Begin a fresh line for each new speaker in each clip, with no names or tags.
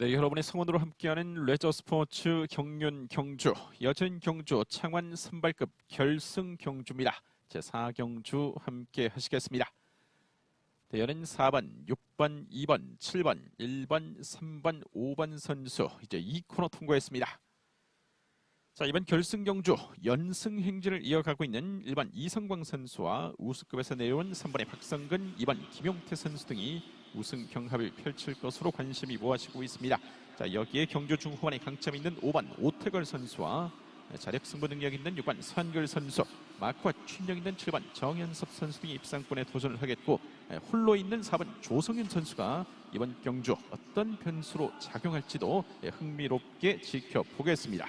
네, 여러분의 성원으로 함께하는 레저 스포츠 경륜 경주 여전 경주 창원 선발급 결승 경주입니다. 제 4경주 함께 하시겠습니다. 대열은 4번, 6번, 2번, 7번, 1번, 3번, 5번 선수 이제 2코너 통과했습니다. 자 이번 결승 경주 연승 행진을 이어가고 있는 1번 이성광 선수와 우수급에서 내려온 3번의 박성근, 2번 김용태 선수 등이 우승 경합을 펼칠 것으로 관심이 모아지고 있습니다. 자 여기에 경주 중후반에 강점 있는 5번 오태걸 선수와 자력 승부 능력 있는 6번 서한글 선수, 마크와 출력 있는 7번 정현섭 선수 등이 입상권에 도전을 하겠고 홀로 있는 4번 조성현 선수가 이번 경주 어떤 변수로 작용할지도 흥미롭게 지켜보겠습니다.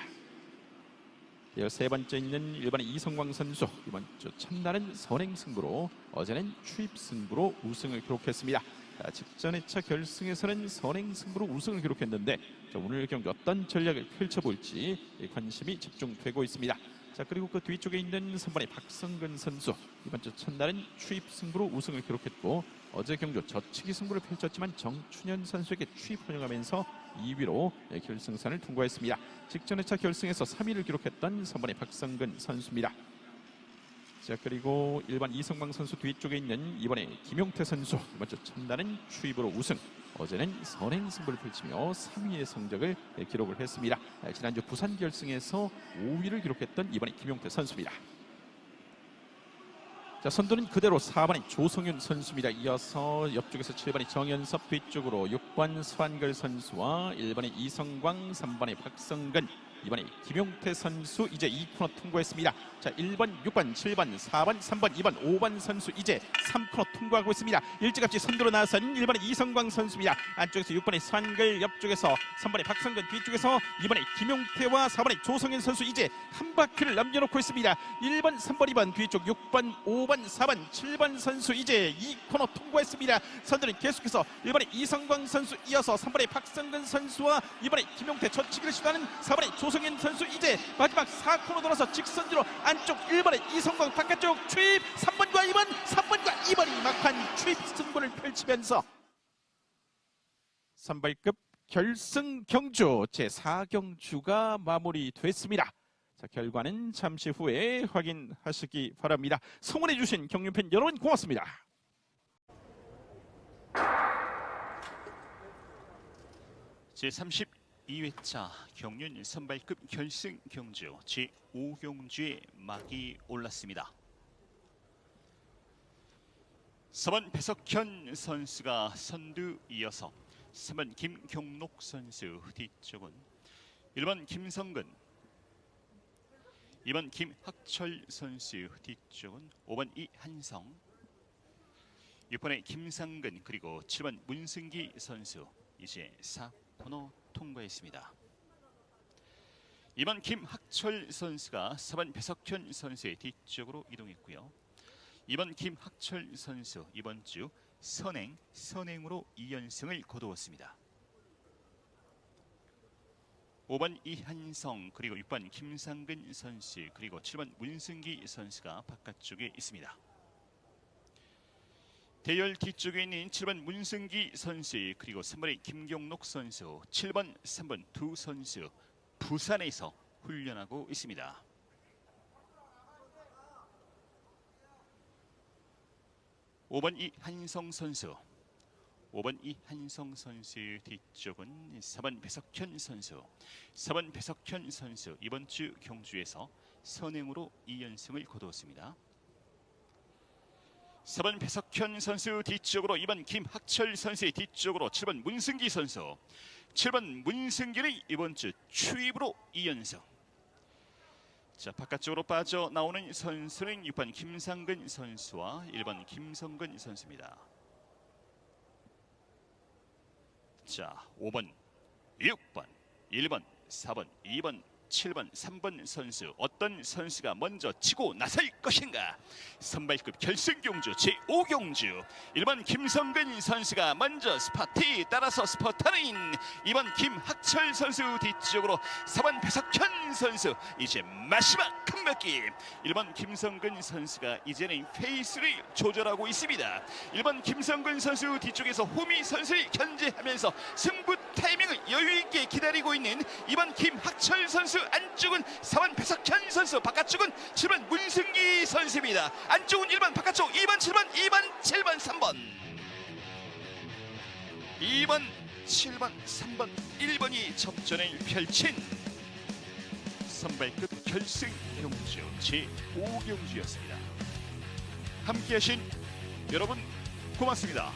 세 번째 있는 일반의 이성광 선수 이번 주 첫날은 선행 승부로 어제는 추입 승부로 우승을 기록했습니다. 자, 직전 2차 결승에서는 선행 승부로 우승을 기록했는데 자, 오늘 경기 어떤 전략을 펼쳐볼지 관심이 집중되고 있습니다. 자 그리고 그 뒤쪽에 있는 3번의 박성근 선수 이번 주 첫날은 추입 승부로 우승을 기록했고 어제 경주 저치기 승부를 펼쳤지만 정춘현 선수에게 추입 허용하면서 2위로 결승선을 통과했습니다. 직전 2차 결승에서 3위를 기록했던 3번의 박성근 선수입니다. 자 그리고 일반 이성광 선수 뒤쪽에 있는 이번에 김용태 선수 주 첫날은 추입으로 우승 어제는 선행 승부를 펼치며 3위의 성적을 기록을 했습니다. 지난주 부산 결승에서 5위를 기록했던 이번에 김용태 선수입니다. 자 선두는 그대로 4번의 조성윤 선수입니다. 이어서 옆쪽에서 7번의 정현섭 뒤쪽으로 6번 수한글 선수와 1번의 이성광 3번의 박성근 이번에 김용태 선수 이제 2코너 통과했습니다. 자 1번, 6번, 7번, 4번, 3번, 2번, 5번 선수 이제 3코너 통과하고 있습니다. 일찌감치 선두로 나선 1번의 이성광 선수입니다. 안쪽에서 6번의 수한글 옆쪽에서 3번의 박성근 뒤쪽에서 2번의 김용태와 4번의 조성현 선수 이제 한 바퀴를 남겨놓고 있습니다. 1번, 3번, 2번 뒤쪽 6번, 5번, 4번, 7번 선수 이제 2코너 통과했습니다. 선두는 계속해서 1번의 이성광 선수 이어서 3번의 박성근 선수와 2번의 김용태 저치기를 시도하는 4번의 조 성현 선수 이제 마지막 4코너 돌아서 직선으로 안쪽 1번의 이성광 바깥쪽 추입 3번과 2번 3번과 2번이 막판 추입 승부를 펼치면서 선발급 결승 경주 제 4경주가 마무리됐습니다. 자, 결과는 잠시 후에 확인하시기 바랍니다. 성원해 주신 경륜팬 여러분 고맙습니다.
제 32회차 경륜 선발급 결승 경주 제5경주에 막이 올랐습니다. 3번 배석현 선수가 선두 이어서 3번 김경록 선수 뒤쪽은 1번 김성근 2번 김학철 선수 뒤쪽은 5번 이한성 6번의 김상근 그리고 7번 문승기 선수 이제 4코너 통과했습니다. 2번 김학철 선수가 4번 배석현 선수의 뒤쪽으로 이동했고요. 2번 김학철 선수 이번 주 선행 선행으로 2연승을 거두었습니다. 5번 이한성 그리고 6번 김상근 선수 그리고 7번 문승기 선수가 바깥쪽에 있습니다. 대열 뒤쪽에 있는 7번 문승기 선수 그리고 3번의 김경록 선수 7번 3번 두 선수 부산에서 훈련하고 있습니다. 오번 이한성 선수 5번 이한성 선수 뒤쪽은 4번 배석현 선수 4번 배석현 선수 이번 주 경주에서 선행으로 2연승을 거두었습니다. 4번 배석현 선수 뒤쪽으로 2번 김학철 선수의 뒤쪽으로 7번 문승기 선수 7번 문승기는 이번 주 추입으로 2연승 자 바깥쪽으로 빠져나오는 선수는 6번 김상근 선수와 1번 김성근 선수입니다. 자 5번 6번 1번 4번 2번 7번 3번 선수 어떤 선수가 먼저 치고 나설 것인가? 선발급 결승경주 제5경주. 1번 김성근 선수가 먼저 스파티 따라서 스퍼터는 2번 김학철 선수 뒤쪽으로 4번 배석현 선수. 이제 마지막 한 내리막기. 1번 김성근 선수가 이제는 페이스를 조절하고 있습니다. 1번 김성근 선수 뒤쪽에서 호미 선수를 견제하면서 승부 타이밍을 여유있게 기다리고 있는 2번 김학철 선수 안쪽은 4번 배석현 선수 바깥쪽은 7번 문승기 선수입니다. 안쪽은 1번 바깥쪽 2번 7번 2번 7번 3번. 2번 7번 3번 1번이 접전을 펼친 선발급 결승 경주 제5경주였습니다 함께하신 여러분 고맙습니다!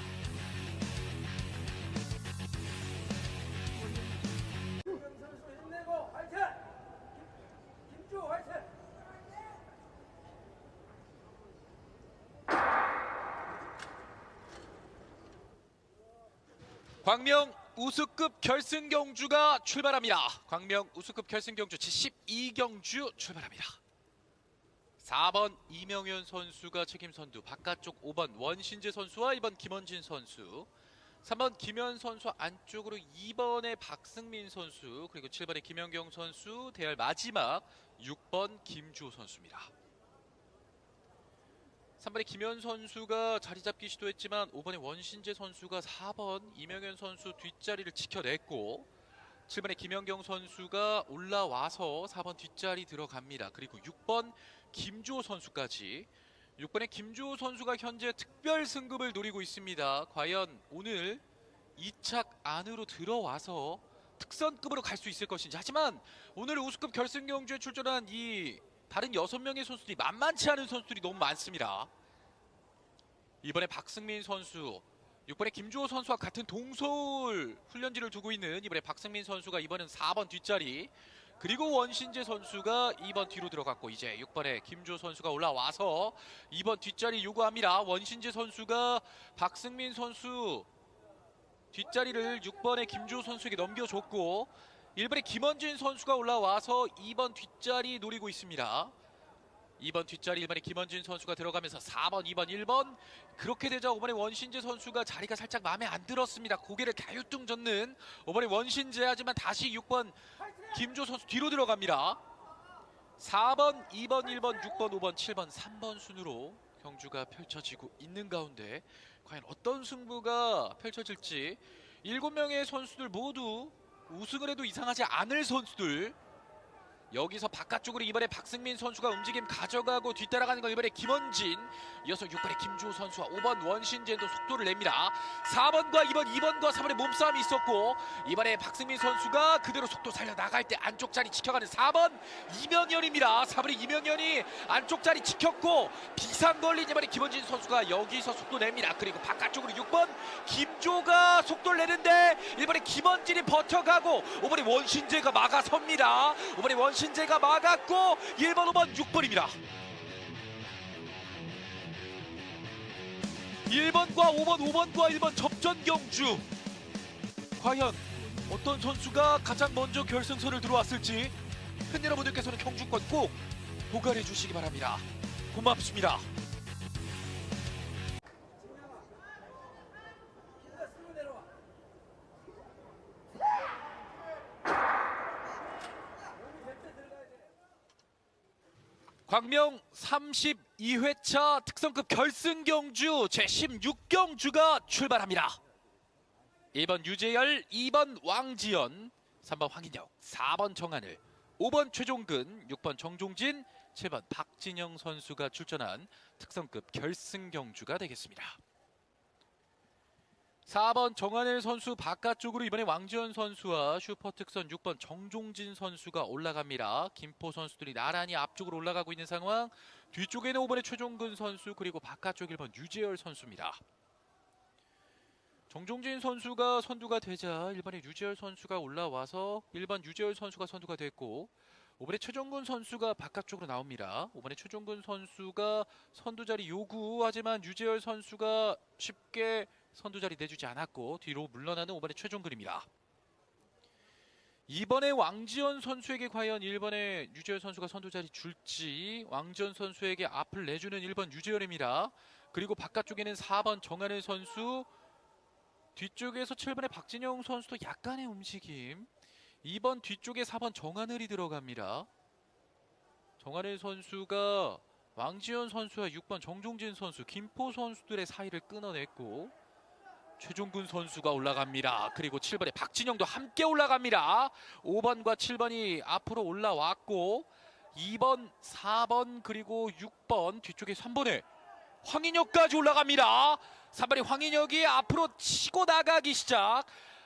광명 우수급 결승 경주가 출발합니다. 광명 우수급 결승 경주 제12경주 출발합니다. 4번 이명현 선수가 책임 선두, 바깥쪽 5번 원신재 선수와 1번 김원진 선수, 3번 김현 선수 안쪽으로 2번의 박승민 선수, 그리고 7번의 김현경 선수, 대열 마지막 6번 김주호 선수입니다. 3번의 김현 선수가 자리 잡기 시도했지만 5번의 원신재 선수가 4번 이명현 선수 뒷자리를 지켜냈고 7번의 김현경 선수가 올라와서 4번 뒷자리 들어갑니다. 그리고 6번 김주호 선수까지 6번의 김주호 선수가 현재 특별 승급을 노리고 있습니다. 과연 오늘 2착 안으로 들어와서 특선급으로 갈 수 있을 것인지 하지만 오늘 우수급 결승 경주에 출전한 이 다른 6명의 선수들이 만만치 않은 선수들이 너무 많습니다. 이번에 박승민 선수, 6번에 김주호 선수와 같은 동서울 훈련지를 두고 있는 이번에 박승민 선수가 이번엔 4번 뒷자리 그리고 원신재 선수가 2번 뒤로 들어갔고 이제 6번에 김주호 선수가 올라와서 2번 뒷자리 요구합니다. 원신재 선수가 박승민 선수 뒷자리를 6번의 김주호 선수에게 넘겨줬고 1번에 김원진 선수가 올라와서 2번 뒷자리 노리고 있습니다. 2번 뒷자리 1번에 김원진 선수가 들어가면서 4번, 2번, 1번 그렇게 되자 5번에 원신재 선수가 자리가 살짝 마음에 안 들었습니다. 고개를 가유뚱 젓는 5번에 원신재 하지만 다시 6번 김조 선수 뒤로 들어갑니다. 4번, 2번, 1번, 6번, 5번, 7번, 3번 순으로 경주가 펼쳐지고 있는 가운데 과연 어떤 승부가 펼쳐질지 7명의 선수들 모두 우승을 해도 이상하지 않을 선수들. 여기서 바깥쪽으로 이번에 박승민 선수가 움직임 가져가고 뒤따라가는 건 이번에 김원진. 이어서 6번의 김주호 선수와 5번 원신재도 속도를 냅니다. 4번과 2번 2번과 3번의 몸싸움이 있었고 이번에 박승민 선수가 그대로 속도 살려 나갈 때 안쪽 자리 지켜가는 4번 이명현입니다. 4번의 이명현이 안쪽 자리 지켰고 비상 걸린 이번에 김원진 선수가 여기서 속도 냅니다. 그리고 바깥쪽으로 6번 김 조가 속도를 내는데 이번에 김원진이 버텨가고 5번에 원신재가 막아섭니다. 5번에 원신재가 막았고 1번 5번 6번입니다. 1번과 5번 5번과 1번 접전 경주. 과연 어떤 선수가 가장 먼저 결승선을 들어왔을지 팬 여러분들께서는 경주권 꼭 보관해 주시기 바랍니다. 고맙습니다 광명 32회차 특성급 결승 경주 제16경주가 출발합니다. 1번 유재열, 2번 왕지연, 3번 황인혁, 4번 정하늘, 5번 최종근, 6번 정종진, 7번 박진영 선수가 출전한 특성급 결승 경주가 되겠습니다. 4번 정하늘 선수 바깥쪽으로 이번에 왕지연 선수와 슈퍼특선 6번 정종진 선수가 올라갑니다. 김포 선수들이 나란히 앞쪽으로 올라가고 있는 상황. 뒤쪽에는 5번의 최종근 선수 그리고 바깥쪽 1번 유재열 선수입니다. 정종진 선수가 선두가 되자 1번의 유재열 선수가 올라와서 1번 유재열 선수가 선두가 됐고 5번의 최종근 선수가 바깥쪽으로 나옵니다. 5번의 최종근 선수가 선두 자리 요구하지만 유재열 선수가 쉽게 선두 자리 내주지 않았고 뒤로 물러나는 5번의 최종근입니다. 2번의 왕지연 선수에게 과연 1번의 유재열 선수가 선두 자리 줄지 왕지연 선수에게 앞을 내주는 1번 유재열입니다. 그리고 바깥쪽에는 4번 정하늘 선수 뒤쪽에서 7번의 박진영 선수도 약간의 움직임 2번 뒤쪽에 4번 정하늘이 들어갑니다. 정한일 선수가 왕지현 선수와 6번 정종진 선수, 김포 선수들의 사이를 끊어냈고 최종근 선수가 올라갑니다. 그리고 7번에 박진영도 함께 올라갑니다. 5번과 7번이 앞으로 올라왔고 2번, 4번 그리고 6번 뒤쪽에 3번에 황인혁까지 올라갑니다. 3번의 황인혁이 앞으로 치고 나가기 시작.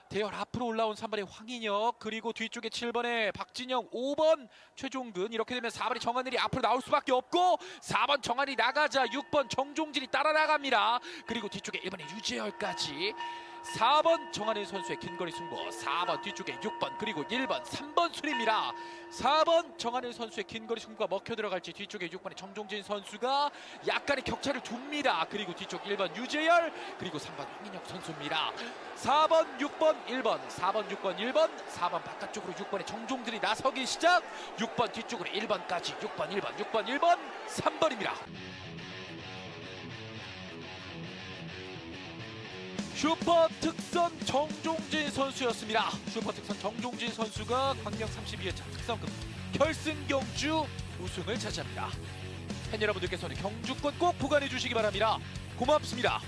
대열 앞으로 올라온 3번의 황인혁 그리고 뒤쪽에 7번의 박진영 5번 최종근. 이렇게 되면 4번의 정한일이 앞으로 나올 수밖에 없고 4번 정한이 나가자 6번 정종진이 따라 나갑니다. 그리고 뒤쪽에 1번의 유재열까지 4번 정한일 선수의 긴거리 승부 4번 뒤쪽에 6번 그리고 1번 3번 순입니다 4번 정한일 선수의 긴거리 승부가 먹혀 들어갈지 뒤쪽에 6번의 정종진 선수가 약간의 격차를 둡니다 그리고 뒤쪽 1번 유재열 그리고 3번 황인혁 선수입니다 4번, 6번, 1번, 4번, 6번, 1번, 4번 바깥쪽으로 6번의 정종들이 나서기 시작. 6번 뒤쪽으로 1번까지 6번, 1번, 6번, 1번, 3번입니다. 슈퍼 특선 정종진 선수였습니다. 슈퍼 특선 정종진 선수가 광명 32회차 특선급 결승 경주 우승을 차지합니다. 팬 여러분들께서는 경주권 꼭 보관해 주시기 바랍니다. 고맙습니다.